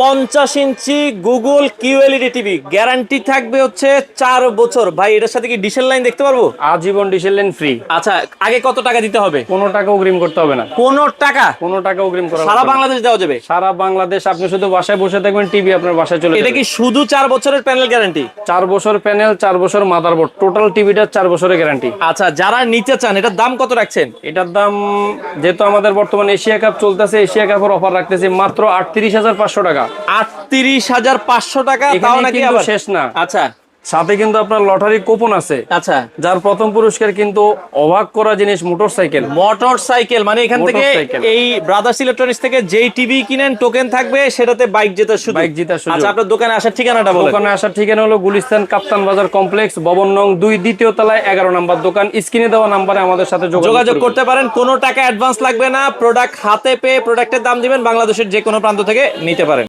পঞ্চাশ inch Google QLED TV. Guarantee থাকবে হচ্ছে চার বছর। ভাই এটার সাথে কি ডিসেল লাইন দেখতে পারব? আজীবন ডিসেল লাইন ফ্রি আচ্ছা আগে কত টাকা দিতে হবে? কোনো টাকা অগ্রিম করতে হবে না। কোনো টাকা? কোনো টাকা অগ্রিম করা সারা বাংলাদেশ দেওয়া যাবে? সারা বাংলাদেশ আপনি শুধু বাসায় বসে থাকবেন টিভি আপনার বাসায় চলে এটা কি শুধু চার বছরের প্যানেল গ্যারান্টি চার বছর প্যানেল চার বছর মাদারবোর্ড টোটাল টিভিটা চার বছরের গ্যারান্টি আচ্ছা যারা নিতে চান এটার দাম কত রাখছেন? এটার দাম যেহেতু আমাদের বর্তমানে এশিয়া কাপ চলতেছে এশিয়া কাপের অফার রাখতেছি মাত্র আটত্রিশ হাজার পাঁচশো টাকা। আটত্রিশ হাজার পাঁচশো টাকা তাও নাকি শেষ না। আচ্ছা। সাথে কিন্তু আপনার লটারি কুপন আছে। আচ্ছা। যার প্রথম পুরস্কার কিন্তু অবাক করা জিনিস মোটর সাইকেল মোটর সাইকেল মানে এখান থেকে এই ব্রাদার্স ইলেকট্রনিক্স থেকে যেই টিভি কিনেন টোকেন থাকবে সেটাতে বাইক জেতার সুযোগ। বাইক জেতার সুযোগ। আচ্ছা আপনার দোকানে আসার ঠিকানাটা বলেন। দোকানে আসার ঠিকানা হলো গুলিস্তান কাপ্তান বাজার কমপ্লেক্স ভবন নং দুই দ্বিতীয় তলায় এগারো নাম্বার দোকান। স্ক্রিনে দেওয়া নাম্বারে আমাদের সাথে যোগাযোগ করতে পারেন। কোনো টাকা অ্যাডভান্স লাগবে না। প্রোডাক্ট হাতে পেয়ে প্রোডাক্টের দাম দিবেন। বাংলাদেশের যে কোনো প্রান্ত থেকে নিতে পারেন।